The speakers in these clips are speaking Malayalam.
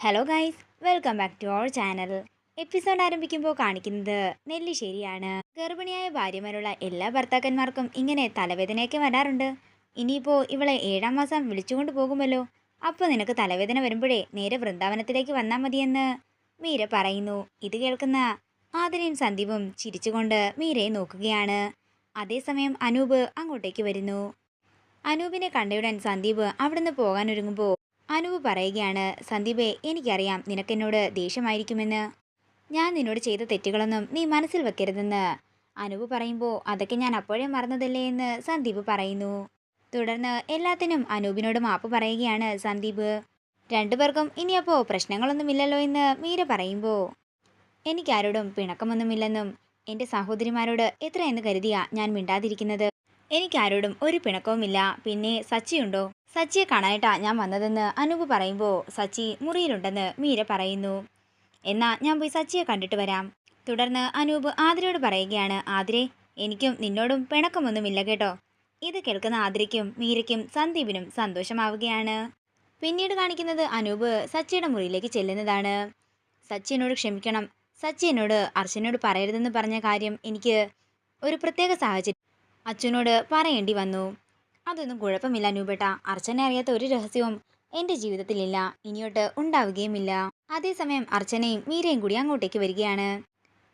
Hello guys welcome back to our channel episode ആരംഭിക്കുമ്പോൾ കാണിക്കുന്നത് നെല്ലിശ്ശേരിയാണ്. ഗർഭിണിയായ ഭാര്യമാരുള്ള എല്ലാ ഭർത്താക്കന്മാർക്കും ഇങ്ങനെ തലവേദനയൊക്കെ വരാറുണ്ട്. ഇനിയിപ്പോൾ ഇവളെ ഏഴാം മാസം വിളിച്ചുകൊണ്ട് പോകുമല്ലോ. അപ്പോൾ നിനക്ക് തലവേദന വരുമ്പോഴേ നേരെ വൃന്ദാവനത്തിലേക്ക് വന്നാൽ മതിയെന്ന് മീര പറയുന്നു. ഇത് കേൾക്കുന്ന ആതിരയും സന്ദീപും ചിരിച്ചുകൊണ്ട് മീരയെ നോക്കുകയാണ്. അതേസമയം അനൂപ് അങ്ങോട്ടേക്ക് വരുന്നു. അനൂപിനെ കണ്ടയുടൻ സന്ദീപ് അവിടുന്ന് പോകാനൊരുങ്ങുമ്പോൾ അനൂപ് പറയുകയാണ് സന്ദീപേ എനിക്കറിയാം നിനക്കെന്നോട് ദേഷ്യമായിരിക്കുമെന്ന്. ഞാൻ നിന്നോട് ചെയ്ത തെറ്റുകളൊന്നും നീ മനസ്സിൽ വെക്കരുതെന്ന് അനുവ് പറയുമ്പോൾ അതൊക്കെ ഞാൻ അപ്പോഴേ മറന്നതല്ലേ എന്ന് സന്ദീപ് പറയുന്നു. തുടർന്ന് എല്ലാത്തിനും അനൂപിനോട് മാപ്പ് പറയുകയാണ് സന്ദീപ്. രണ്ടുപേർക്കും ഇനിയപ്പോൾ പ്രശ്നങ്ങളൊന്നുമില്ലല്ലോ എന്ന് മീര പറയുമ്പോൾ എനിക്കാരോടും പിണക്കമൊന്നുമില്ലെന്നും എന്റെ സഹോദരിമാരോട് എത്രയെന്ന് കരുതിയാ ഞാൻ മിണ്ടാതിരിക്കുന്നത്. എനിക്കാരോടും ഒരു പിണക്കവുമില്ല. പിന്നെ സച്ചിയുണ്ടോ? സച്ചിയെ കാണാനായിട്ടാ ഞാൻ വന്നതെന്ന് അനൂപ് പറയുമ്പോൾ സച്ചി മുറിയിലുണ്ടെന്ന് മീര പറയുന്നു. എന്നാ ഞാൻ പോയി സച്ചിയെ കണ്ടിട്ട് വരാം. തുടർന്ന് അനൂപ് ആതിരയോട് പറയുകയാണ് ആതിരെ എനിക്കും നിന്നോടും പിണക്കമൊന്നുമില്ല കേട്ടോ. ഇത് കേൾക്കുന്ന ആതിരയ്ക്കും മീരയ്ക്കും സന്ദീപിനും സന്തോഷമാവുകയാണ്. പിന്നീട് കാണിക്കുന്നത് അനൂപ് സച്ചിയുടെ മുറിയിലേക്ക് ചെല്ലുന്നതാണ്. സച്ചിനോട് ക്ഷമിക്കണം. സച്ചി എന്നോട് അർച്ചനോട് പറയരുതെന്ന് പറഞ്ഞ കാര്യം എനിക്ക് ഒരു പ്രത്യേക സാഹചര്യം അച്ഛനോട് പറയേണ്ടി വന്നു. അതൊന്നും കുഴപ്പമില്ല അനൂപേട്ട അർച്ചനെ അറിയാത്ത ഒരു രഹസ്യവും എന്റെ ജീവിതത്തിലില്ല. ഇനിയോട്ട് ഉണ്ടാവുകയുമില്ല. അതേസമയം അർച്ചനയും മീരയും കൂടി അങ്ങോട്ടേക്ക് വരികയാണ്.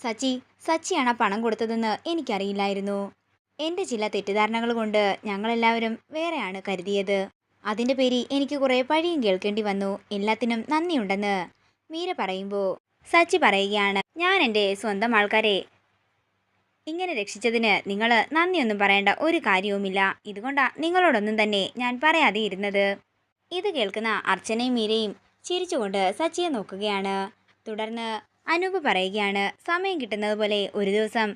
സച്ചി സച്ചിയാണ് പണം കൊടുത്തതെന്ന് എനിക്കറിയില്ലായിരുന്നു. എന്റെ ചില തെറ്റിദ്ധാരണകൾ കൊണ്ട് ഞങ്ങളെല്ലാവരും വേറെയാണ് കരുതിയത്. അതിന്റെ പേരിൽ എനിക്ക് കുറേ പഴിയും കേൾക്കേണ്ടി വന്നു. എല്ലാത്തിനും നന്ദിയുണ്ടെന്ന് മീര പറയുമ്പോൾ സച്ചി പറയുകയാണ് ഞാൻ എന്റെ സ്വന്തം ആൾക്കാരെ ഇങ്ങനെ രക്ഷിച്ചതിന് നിങ്ങൾ നന്ദിയൊന്നും പറയേണ്ട ഒരു കാര്യവുമില്ല. ഇതുകൊണ്ടാ നിങ്ങളോടൊന്നും തന്നെ ഞാൻ പറയാതെ ഇരുന്നത്. ഇത് കേൾക്കുന്ന അർച്ചനയും മീരയും ചിരിച്ചുകൊണ്ട് സച്ചിയെ നോക്കുകയാണ്. തുടർന്ന് അനൂപ് പറയുകയാണ് സമയം കിട്ടുന്നത് പോലെ ഒരു ദിവസം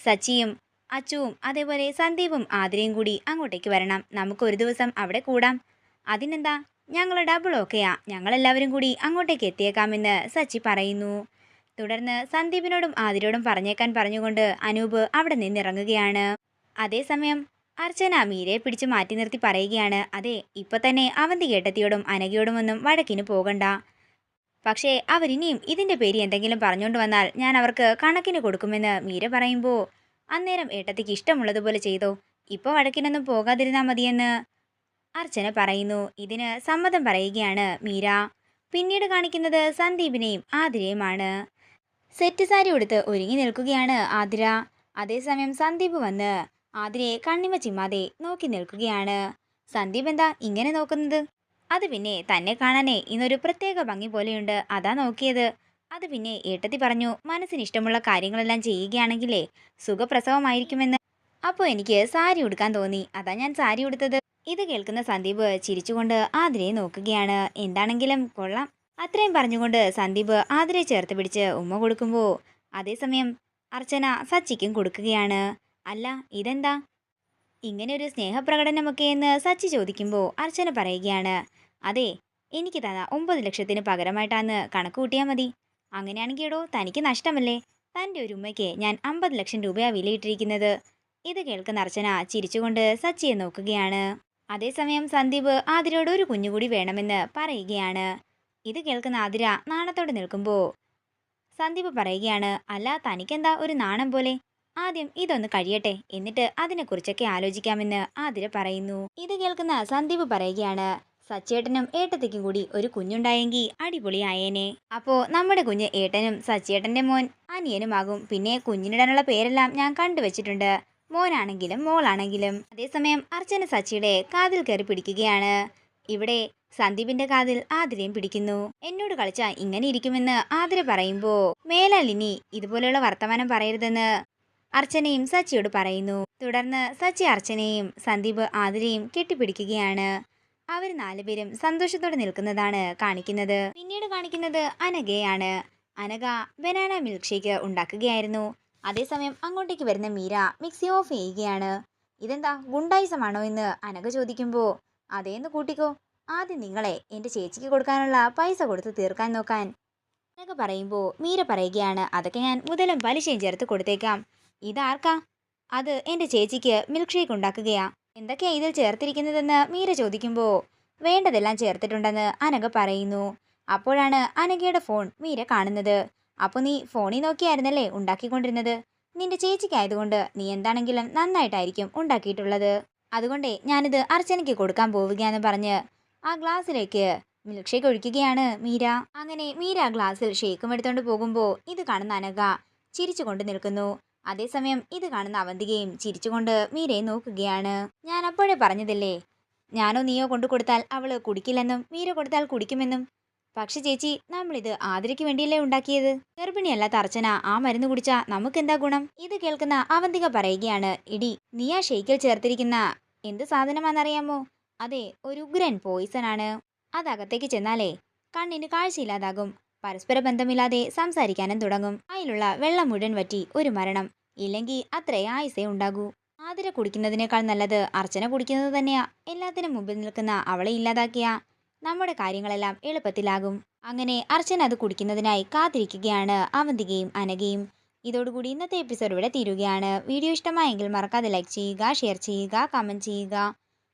സച്ചിയും അച്ചുവും അതേപോലെ സന്ദീപും ആതിരയും കൂടി അങ്ങോട്ടേക്ക് വരണം. നമുക്കൊരു ദിവസം അവിടെ കൂടാം. അതിനെന്താ? ഞങ്ങൾ ഡബിൾ ഓക്കെയാ ഞങ്ങളെല്ലാവരും കൂടി അങ്ങോട്ടേക്ക് എത്തിയേക്കാമെന്ന് സച്ചി പറയുന്നു. തുടർന്ന് സന്ദീപിനോടും ആതിരോടും പറഞ്ഞേക്കാൻ പറഞ്ഞുകൊണ്ട് അനൂപ് അവിടെ നിന്നിറങ്ങുകയാണ്. അതേസമയം അർച്ചന മീരയെ പിടിച്ചു മാറ്റി നിർത്തി പറയുകയാണ് അതെ ഇപ്പൊ തന്നെ അവന്തി കേട്ടത്തിയോടും അനഘയോടുമൊന്നും വഴക്കിന് പോകണ്ട. പക്ഷേ അവരിനിയും ഇതിന്റെ പേര് എന്തെങ്കിലും പറഞ്ഞുകൊണ്ട് വന്നാൽ ഞാൻ അവർക്ക് കണക്കിന് കൊടുക്കുമെന്ന് മീര പറയുമ്പോൾ അന്നേരം ഏട്ടത്തിക്ക് ഇഷ്ടമുള്ളതുപോലെ ചെയ്തോ? ഇപ്പോൾ വഴക്കിനൊന്നും പോകാതിരുന്നാൽ മതിയെന്ന് അർച്ചന പറയുന്നു. ഇതിന് സമ്മതം പറയുകയാണ് മീര. പിന്നീട് കാണിക്കുന്നത് സന്ദീപിനെയും ആതിരയുമാണ്. സെറ്റ് സാരി ഉടുത്ത് ഒരുങ്ങി നിൽക്കുകയാണ് ആതിര. അതേസമയം സന്ദീപ് വന്ന് ആതിരയെ കണ്ണിമ ചിമ്മാതെ നോക്കി നിൽക്കുകയാണ്. സന്ദീപ് എന്താ ഇങ്ങനെ നോക്കുന്നത്? അത് പിന്നെ തന്നെ കാണാനേ ഇന്നൊരു പ്രത്യേക ഭംഗി പോലെയുണ്ട്. അതാ നോക്കിയത്. അത് പിന്നെ ഏട്ടത്തി പറഞ്ഞു മനസ്സിന് ഇഷ്ടമുള്ള കാര്യങ്ങളെല്ലാം ചെയ്യുകയാണെങ്കിലേ സുഖപ്രസവമായിരിക്കുമെന്ന്. അപ്പോൾ എനിക്ക് സാരി ഉടുക്കാൻ തോന്നി. അതാ ഞാൻ സാരി ഉടുത്തത്. ഇത് കേൾക്കുന്ന സന്ദീപ് ചിരിച്ചുകൊണ്ട് ആതിരയെ നോക്കുകയാണ്. എന്താണെങ്കിലും കൊള്ളാം. അത്രയും പറഞ്ഞുകൊണ്ട് സന്ദീപ് ആതിരെ ചേർത്ത് പിടിച്ച് ഉമ്മ കൊടുക്കുമ്പോൾ അതേസമയം അർച്ചന സച്ചിക്കും കൊടുക്കുകയാണ്. അല്ല ഇതെന്താ? ഇങ്ങനെ ഒരു സ്നേഹപ്രകടനമൊക്കെ എന്ന് സച്ചി ചോദിക്കുമ്പോൾ അർച്ചന പറയുകയാണ്. അതെ എനിക്ക് തന്ന ഒമ്പത് ലക്ഷത്തിന് പകരമായിട്ടാന്ന് കണക്ക് കൂട്ടിയാൽ മതി. അങ്ങനെയാണെങ്കിൽ എടോ തനിക്ക് നഷ്ടമല്ലേ? തന്റെ ഒരു ഉമ്മയ്ക്ക് ഞാൻ അമ്പത് ലക്ഷം രൂപയാണ് വിലയിട്ടിരിക്കുന്നത്. ഇത് കേൾക്കുന്ന അർച്ചന ചിരിച്ചുകൊണ്ട് സച്ചിയെ നോക്കുകയാണ്. അതേസമയം സന്ദീപ് ആതിരോട് ഒരു കുഞ്ഞുകൂടി വേണമെന്ന് പറയുകയാണ്. ഇത് കേൾക്കുന്ന ആതിര നാണത്തോടെ നിൽക്കുമ്പോൾ സന്ദീപ് പറയുകയാണ് അല്ല തനിക്കെന്താ ഒരു നാണം പോലെ? ആദ്യം ഇതൊന്ന് കഴിയട്ടെ എന്നിട്ട് അതിനെക്കുറിച്ചൊക്കെ ആലോചിക്കാമെന്ന് ആതിര പറയുന്നു. ഇത് കേൾക്കുന്ന സന്ദീപ് പറയുകയാണ് സച്ചേട്ടനും ഏട്ടത്തേക്കും കൂടി ഒരു കുഞ്ഞുണ്ടായെങ്കിൽ അടിപൊളിയായേനെ. അപ്പോ നമ്മുടെ കുഞ്ഞ് ഏട്ടനും സച്ചേട്ടന്റെ മോൻ അനിയനുമാകും. പിന്നെ കുഞ്ഞിനിടാനുള്ള പേരെല്ലാം ഞാൻ കണ്ടുവച്ചിട്ടുണ്ട്. മോനാണെങ്കിലും മോളാണെങ്കിലും. അതേസമയം അർച്ചന സച്ചിയുടെ കാതിൽ കയറി പിടിക്കുകയാണ്. ഇവിടെ സന്ദീപിന്റെ കാതിൽ ആതിരയും പിടിക്കുന്നു. എന്നോട് കളിച്ച ഇങ്ങനെ ഇരിക്കുമെന്ന് ആതിര പറയുമ്പോ മേലാലിനി ഇതുപോലെയുള്ള വർത്തമാനം പറയരുതെന്ന് അർച്ചനയും സച്ചിയോട് പറയുന്നു. തുടർന്ന് സച്ചി അർച്ചനയും സന്ദീപ് ആതിരയും കെട്ടിപ്പിടിക്കുകയാണ്. അവർ നാലുപേരും സന്തോഷത്തോടെ നിൽക്കുന്നതാണ് കാണിക്കുന്നത്. പിന്നീട് കാണിക്കുന്നത് അനഘയാണ്. അനഘ ബനാന മിൽക്ക് ഷേക്ക് ഉണ്ടാക്കുകയായിരുന്നു. അതേസമയം അങ്ങോട്ടേക്ക് വരുന്ന മീര മിക്സി ഓഫ് ചെയ്യുകയാണ്. ഇതെന്താ ഗുണ്ടായിസമാണോ എന്ന്? അനഘ ചോദിക്കുമ്പോൾ അതേന്ന് കൂട്ടിക്കോ. ആദ്യം നിങ്ങളെ എന്റെ ചേച്ചിക്ക് കൊടുക്കാനുള്ള പൈസ കൊടുത്ത് തീർക്കാൻ നോക്കാൻ. എന്നൊക്കെ പറയുമ്പോൾ മീര പറയുകയാണ് അതൊക്കെ ഞാൻ മുതലും പലിശയും ചേർത്ത് കൊടുത്തേക്കാം. ഇതാർക്കാ അത് എന്റെ ചേച്ചിക്ക് മിൽക്ക് ഷേക്ക് ഉണ്ടാക്കുകയാ. എന്തൊക്കെയാ ഇതിൽ ചേർത്തിരിക്കുന്നതെന്ന് മീര ചോദിക്കുമ്പോൾ വേണ്ടതെല്ലാം ചേർത്തിട്ടുണ്ടെന്ന് അനഘ പറയുന്നു. അപ്പോഴാണ് അനഘയുടെ ഫോൺ മീര കാണുന്നത്. അപ്പോൾ നീ ഫോണിൽ നോക്കിയായിരുന്നല്ലേ ഉണ്ടാക്കിക്കൊണ്ടിരുന്നത്? നിന്റെ ചേച്ചിക്കായതുകൊണ്ട് നീ എന്താണെങ്കിലും നന്നായിട്ടായിരിക്കും ഉണ്ടാക്കിയിട്ടുള്ളത്. അതുകൊണ്ടേ ഞാനിത് അർച്ചനയ്ക്ക് കൊടുക്കാൻ പോവുകയാന്ന് പറഞ്ഞ് ആ ഗ്ലാസ്സിലേക്ക് മിൽക്ക് ഷേക്ക് ഒഴിക്കുകയാണ് മീര. അങ്ങനെ മീര ഗ്ലാസ്സിൽ ഷേക്കും എടുത്തുകൊണ്ട് പോകുമ്പോൾ ഇത് കാണുന്ന അനഘ ചിരിച്ചുകൊണ്ട് നിൽക്കുന്നു. അതേസമയം ഇത് കാണുന്ന അവന്തികയും ചിരിച്ചുകൊണ്ട് മീരയെ നോക്കുകയാണ്. ഞാൻ അപ്പോഴേ പറഞ്ഞതില്ലേ? ഞാനോ നീയോ കൊണ്ടു കൊടുത്താൽ അവൾ കുടിക്കില്ലെന്നും മീര കൊടുത്താൽ കുടിക്കുമെന്നും. പക്ഷെ ചേച്ചി നമ്മളിത് ആതിരയ്ക്ക് വേണ്ടിയല്ലേ ഉണ്ടാക്കിയത്? ഗർഭിണിയല്ലാത്ത അർച്ചന ആ മരുന്ന് കുടിച്ചാ നമുക്കെന്താ ഗുണം? ഇത് കേൾക്കുന്ന അവന്തിക പറയുകയാണ് ഇടി നീ ആ ഷെയ്ക്കിൽ ചേർത്തിരിക്കുന്ന എന്ത് സാധനമാണെന്നറിയാമോ? അതെ ഒരു ഉഗ്രൻ പോയിസൺ ആണ്. അതകത്തേക്ക് ചെന്നാലേ കണ്ണിന് കാഴ്ചയില്ലാതാകും. പരസ്പര ബന്ധമില്ലാതെ സംസാരിക്കാനും തുടങ്ങും. അതിലുള്ള വെള്ളം മുഴുവൻ വറ്റി ഒരു മരണം. ഇല്ലെങ്കിൽ അത്രേ ആയുസേ ഉണ്ടാകൂ. ആതിര കുടിക്കുന്നതിനേക്കാൾ നല്ലത് അർച്ചന കുടിക്കുന്നത് തന്നെയാ. എല്ലാത്തിനും മുമ്പിൽ നിൽക്കുന്ന അവളെ ഇല്ലാതാക്കിയ. നമ്മുടെ കാര്യങ്ങളെല്ലാം എളുപ്പത്തിലാകും. അങ്ങനെ അർച്ചന അത് കുടിക്കുന്നതിനായി കാത്തിരിക്കുകയാണ് അവന്തികയും അനകയും ഇതോടുകൂടി ഇന്നത്തെ എപ്പിസോഡ് ഇവിടെ തീരുകയാണ്. വീഡിയോ ഇഷ്ടമായെങ്കിൽ മറക്കാതെ ലൈക്ക് ചെയ്യുക ഷെയർ ചെയ്യുക കമന്റ് ചെയ്യുക.